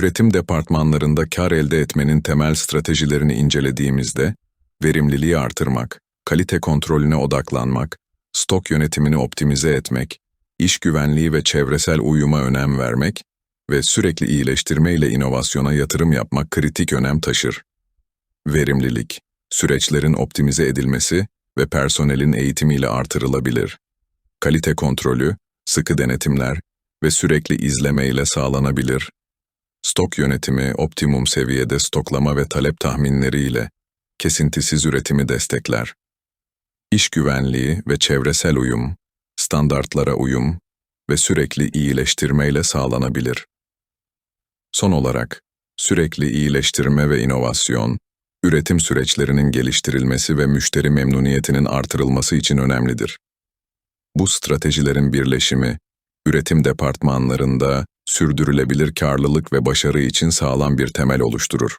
Üretim departmanlarında kar elde etmenin temel stratejilerini incelediğimizde, verimliliği artırmak, kalite kontrolüne odaklanmak, stok yönetimini optimize etmek, iş güvenliği ve çevresel uyuma önem vermek ve sürekli iyileştirme ile inovasyona yatırım yapmak kritik önem taşır. Verimlilik, süreçlerin optimize edilmesi ve personelin eğitimiyle artırılabilir. Kalite kontrolü, sıkı denetimler ve sürekli izleme ile sağlanabilir. Stok yönetimi optimum seviyede stoklama ve talep tahminleri ile kesintisiz üretimi destekler. İş güvenliği ve çevresel uyum, standartlara uyum ve sürekli iyileştirme ile sağlanabilir. Son olarak, sürekli iyileştirme ve inovasyon, üretim süreçlerinin geliştirilmesi ve müşteri memnuniyetinin artırılması için önemlidir. Bu stratejilerin birleşimi, üretim departmanlarında sürdürülebilir karlılık ve başarı için sağlam bir temel oluşturur.